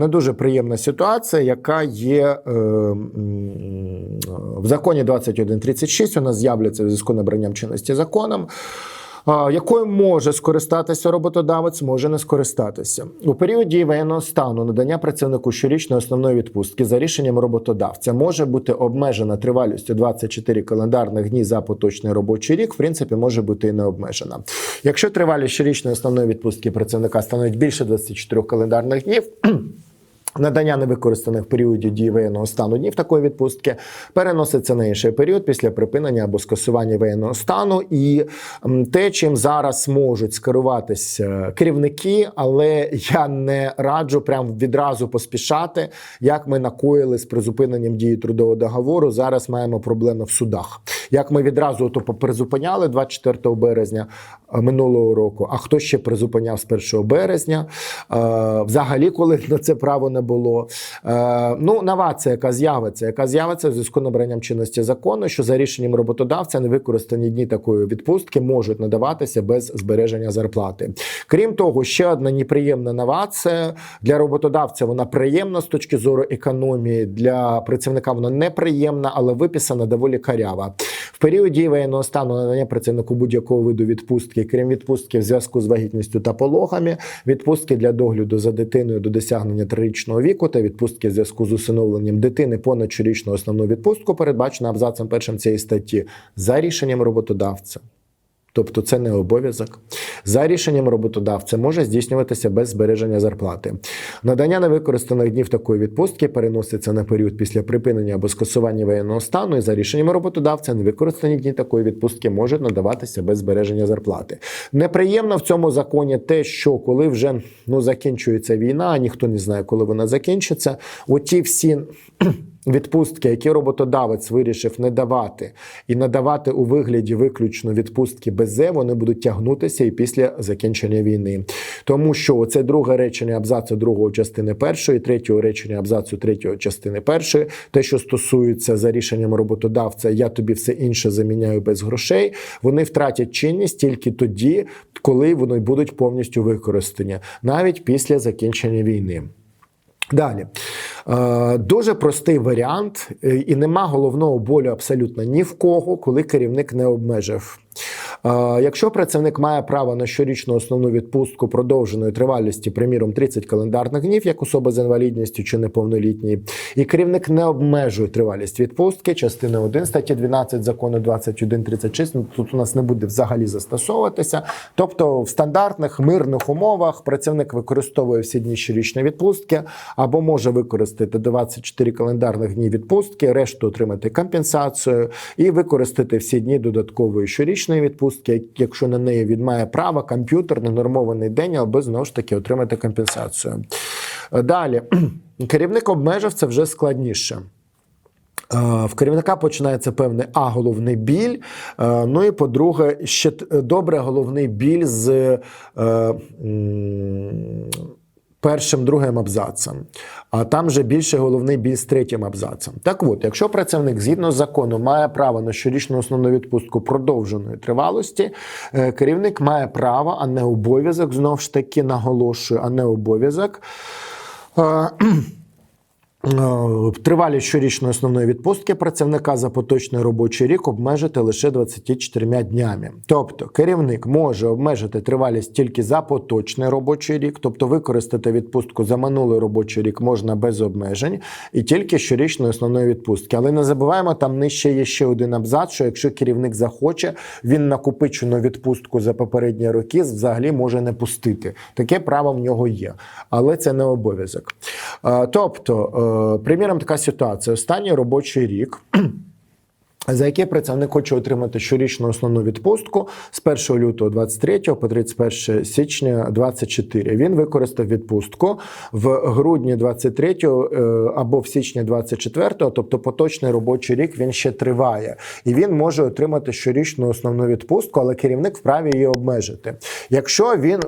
не дуже приємна ситуація, яка є е, в законі 2136. У нас з'являться в зв'язку набранням чинності законом. Якою може скористатися роботодавець, може не скористатися у період дії воєнного стану надання працівнику щорічної основної відпустки за рішенням роботодавця може бути обмежена тривалістю 24 календарних дні за поточний робочий рік. В принципі, може бути і не обмежена. Якщо тривалість щорічної основної відпустки працівника становить більше 24 календарних днів. Надання невикористаних в періоді дії воєнного стану днів такої відпустки переноситься на інший період після припинення або скасування воєнного стану. І те, чим зараз можуть скеруватися керівники, але я не раджу прям відразу поспішати, як ми накоїли з призупиненням дії трудового договору. Зараз маємо проблеми в судах. Як ми відразу то призупиняли 24 березня е, минулого року. А хто ще призупиняв з 1 березня? Е, Взагалі, коли на це право не було. Е, Ну, новація, яка з'явиться, яка з'явиться в зв'язку з набранням чинності закону, що за рішенням роботодавця невикористані дні такої відпустки можуть надаватися без збереження зарплати. Крім того, ще одна неприємна новація для роботодавця. Вона приємна з точки зору економії. Для працівника вона неприємна, але виписана доволі карява. Період дії воєнного стану надання працівнику будь-якого виду відпустки, крім відпустки в зв'язку з вагітністю та пологами, відпустки для догляду за дитиною до досягнення трирічного віку та відпустки в зв'язку з усиновленням дитини понад щорічну основну відпустку, передбачена абзацем першим цієї статті за рішенням роботодавця. Тобто це не обов'язок. За рішенням роботодавця може здійснюватися без збереження зарплати. Надання невикористаних днів такої відпустки переноситься на період після припинення або скасування воєнного стану, і за рішенням роботодавця невикористані дні такої відпустки можуть надаватися без збереження зарплати. Неприємно в цьому законі те, що коли вже ну закінчується війна, а ніхто не знає, коли вона закінчиться. Оті всі відпустки, які роботодавець вирішив не давати, і надавати у вигляді виключно відпустки без ЗЕ, вони будуть тягнутися і після закінчення війни. Тому що це друге речення абзацу другої частини першої, третього речення абзацу третьої частини першої, те, що стосується за рішенням роботодавця, я тобі все інше заміняю без грошей. Вони втратять чинність тільки тоді, коли вони будуть повністю використані, навіть після закінчення війни. Далі. Е, Дуже простий варіант, е, і нема головного болю абсолютно ні в кого, коли керівник не обмежив. Е, Якщо працівник має право на щорічну основну відпустку продовженої тривалості, приміром 30 календарних днів, як особа з інвалідністю чи неповнолітній, і керівник не обмежує тривалість відпустки, частина 1 статті 12 закону 2136, ну, тут у нас не буде взагалі застосовуватися. Тобто в стандартних мирних умовах працівник використовує всі дні щорічної відпустки або може використати 24 календарних дні відпустки, решту отримати компенсацію і використати всі дні додаткової щорічної відпустки, якщо на неї він має право, комп'ютер, ненормований день, аби знову ж таки отримати компенсацію. Далі керівник обмежив це вже складніше. Е, В керівника починається певний а головний біль. е, Ну і по-друге, ще добре головний біль з е, першим другим абзацем. А там вже більше головний біль з третім абзацем. Так от, якщо працівник згідно з законом має право на щорічну основну відпустку продовженої тривалості, е, керівник має право, а не обов'язок, знову ж таки наголошую, а не обов'язок. е, Тривалість щорічної основної відпустки працівника за поточний робочий рік обмежити лише 24 днями. Тобто керівник може обмежити тривалість тільки за поточний робочий рік, тобто використати відпустку за минулий робочий рік можна без обмежень, і тільки щорічної основної відпустки. Але не забуваємо, там нижче є ще один абзац, що якщо керівник захоче, він накопичену відпустку за попередні роки взагалі може не пустити. Таке право в нього є, але це не обов'язок. Е, Тобто, е, приміром, така ситуація: останній робочий рік. За який працівник хоче отримати щорічну основну відпустку з 1 лютого 23 по 31 січня 24. Він використав відпустку в грудні 23 е, або в січні 24, тобто поточний робочий рік він ще триває, і він може отримати щорічну основну відпустку, але керівник вправі її обмежити. Якщо він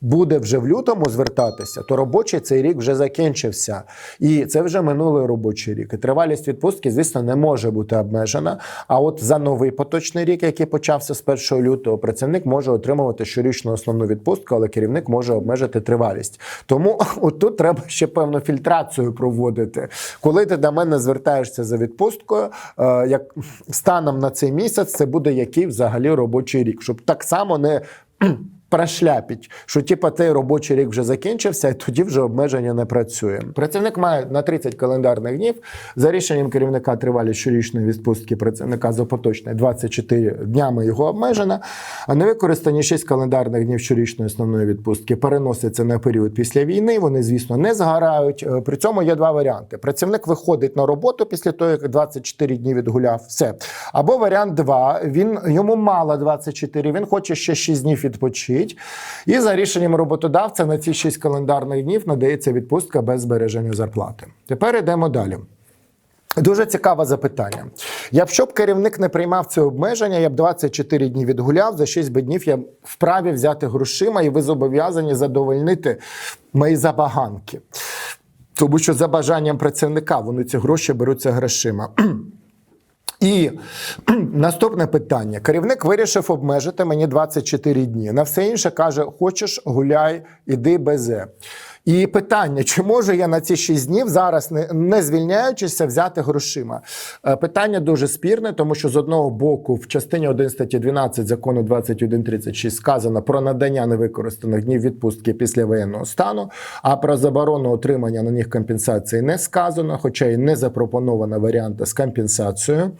буде вже в лютому звертатися, то робочий цей рік вже закінчився. І це вже минулий робочий рік. І тривалість відпустки, звісно, не може бути обмежена. А от за новий поточний рік, який почався з 1 лютого, працівник може отримувати щорічну основну відпустку, але керівник може обмежити тривалість. Тому от тут треба ще певну фільтрацію проводити. Коли ти до мене звертаєшся за відпусткою, е, як станом на цей місяць, це буде який взагалі робочий рік, щоб так само не Прошляпіть, що типа цей робочий рік вже закінчився, і тоді вже обмеження не працює. Працівник має на 30 календарних днів за рішенням керівника тривалість щорічної відпустки працівника за поточний 24 днями його обмежена. А невикористані 6 календарних днів щорічної основної відпустки переносяться на період після війни. Вони, звісно, не згорають. Е, При цьому є два варіанти: працівник виходить на роботу після того, як 24 дні відгуляв. Все. Або варіант 2, Він йому мало 24, Він хоче ще 6 днів відпочити. І за рішенням роботодавця на ці 6 календарних днів надається відпустка без збереження зарплати. Тепер йдемо далі. Дуже цікаве запитання. Якщо б керівник не приймав це обмеження, я б 24 дні відгуляв, за 6 би днів я вправі взяти грошима, і ви зобов'язані задовольнити мої забаганки. Тому що за бажанням працівника вони ці гроші беруться грошима. І наступне питання: керівник вирішив обмежити мені 24 дні. На все інше каже: хочеш, гуляй, іди безе. І питання: чи можу я на ці 6 днів зараз, не, не звільняючися, взяти грошима? Е, Питання дуже спірне, тому що з одного боку, в частині 1 статті 12 закону 2136 сказано про надання невикористаних днів відпустки після воєнного стану, а про заборону отримання на них компенсації не сказано, хоча й не запропонована варіанта з компенсацією.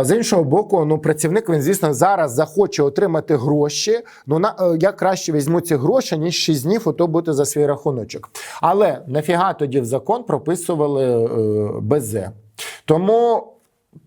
З іншого боку, ну працівник він, звісно, зараз захоче отримати гроші. Ну на е, я краще візьму ці гроші, ніж 6 днів, ото бути за свій рахуночок. Але нафіга тоді в закон прописували е, БЗ. Тому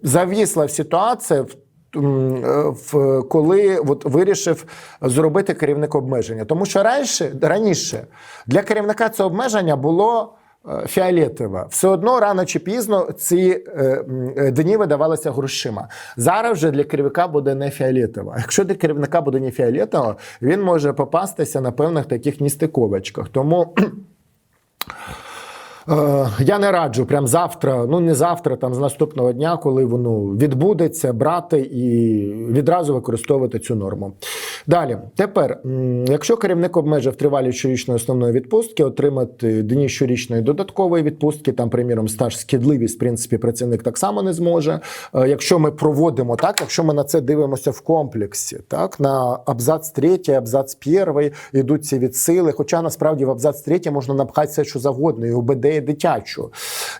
завісла ситуація в. е, В коли от вирішив зробити керівник обмеження, тому що раніше раніше для керівника це обмеження було е, фіолетове. Все одно рано чи пізно ці е, е, дні видавалися грошима. Зараз вже для керівника буде не фіолетово. Якщо для керівника буде не фіолетово, він може попастися на певних таких ністиковочках. Тому. Е, Я не раджу прям завтра, ну не завтра, там з наступного дня, коли воно відбудеться, брати і відразу використовувати цю норму. Далі, тепер, якщо керівник обмежив тривалість щорічної основної відпустки, отримати дні щорічної додаткової відпустки, там, приміром, стаж скидливість, в принципі, працівник так само не зможе. Е, Якщо ми проводимо так, якщо ми на це дивимося в комплексі, так на абзац 3, абзац 1 йдуть ці відсили. Хоча насправді в абзац 3 можна напхати все, що завгодно, і УБД, дитячу.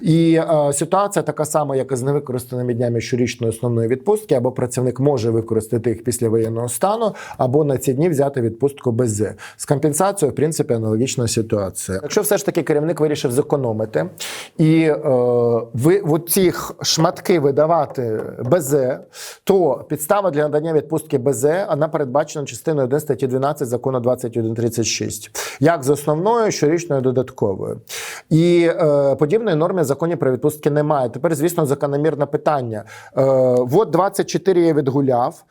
І е, ситуація така сама, як і з невикористаними днями щорічної основної відпустки, або працівник може використати їх після воєнного стану, або на ці дні взяти відпустку без З. Компенсацією, в принципі, аналогічна ситуація. Якщо все ж таки керівник вирішив зекономити і е, ви в цих шматки видавати БЗ, то підстава для надання відпустки БЗ вона передбачена частиною 1 статті 12 закону 2136, як з основною щорічною додатковою. І е, подібної норми законі про відпустки немає. Тепер, звісно, закономірне питання. Е, от 24 я відгуляв.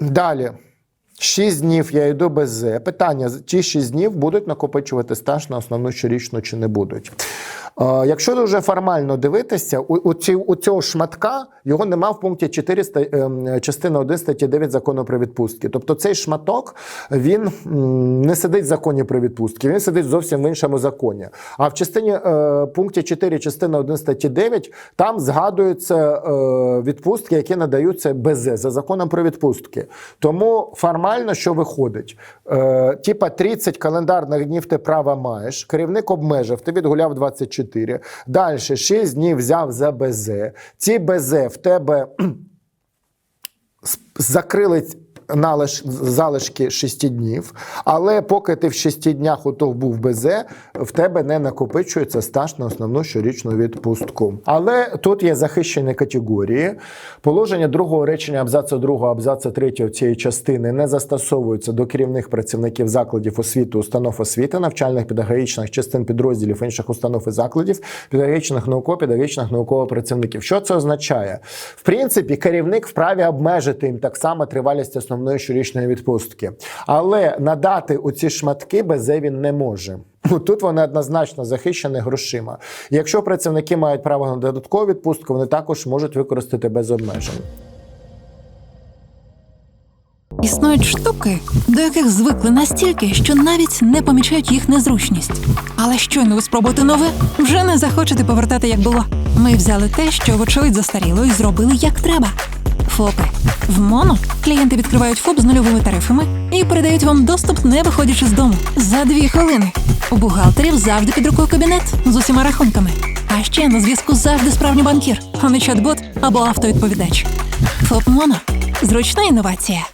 Далі. 6 днів я йду без. Питання: ті 6 днів будуть накопичувати стаж на основну щорічну чи не будуть. Якщо дуже формально дивитися, у, у, цього шматка його нема в пункті 4 ем, частина 1 статті 9 закону про відпустки. Тобто цей шматок він не сидить в законі про відпустки, він сидить зовсім в іншому законі. А в частині е, пункті 4 частина 1 статті 9 там згадуються е, відпустки, які надаються без за законом про відпустки. Тому формально що виходить? Е, типа 30 календарних днів ти права маєш, керівник обмежив, ти відгуляв 24. Далі 6 днів взяв за БЗ. Ці БЗ в тебе закрили налиш, залишки 6 днів, але поки ти в 6 днях ото був БЗ, в тебе не накопичується стаж на основну щорічну відпустку. Але тут є захищені категорії. Положення другого речення абзацу 2, абзацу 3 цієї частини не застосовуються до керівних працівників закладів освіти, установ освіти, навчальних педагогічних частин підрозділів інших установ і закладів, педагогічних науково, педагогічних наукових працівників. Що це означає? В принципі, керівник вправі обмежити їм так само тривалість основної основної щорічної відпустки. Але надати оці шматки безе він не може. Тут вони однозначно захищені грошима. Якщо працівники мають право на додаткову відпустку, вони також можуть використати без обмежень. Існують штуки, до яких звикли настільки, що навіть не помічають їх незручність. Але щойно ви спробуєте нове, вже не захочете повертати, як було. Ми взяли те, що вочевидь застаріло, і зробили як треба. ФОПи. В МОНО клієнти відкривають ФОП з нульовими тарифами і передають вам доступ, не виходячи з дому. За дві хвилини. У бухгалтерів завжди під рукою кабінет з усіма рахунками. А ще на зв'язку завжди справжній банкір, а не чат-бот або автовідповідач. ФОП МОНО. Зручна інновація.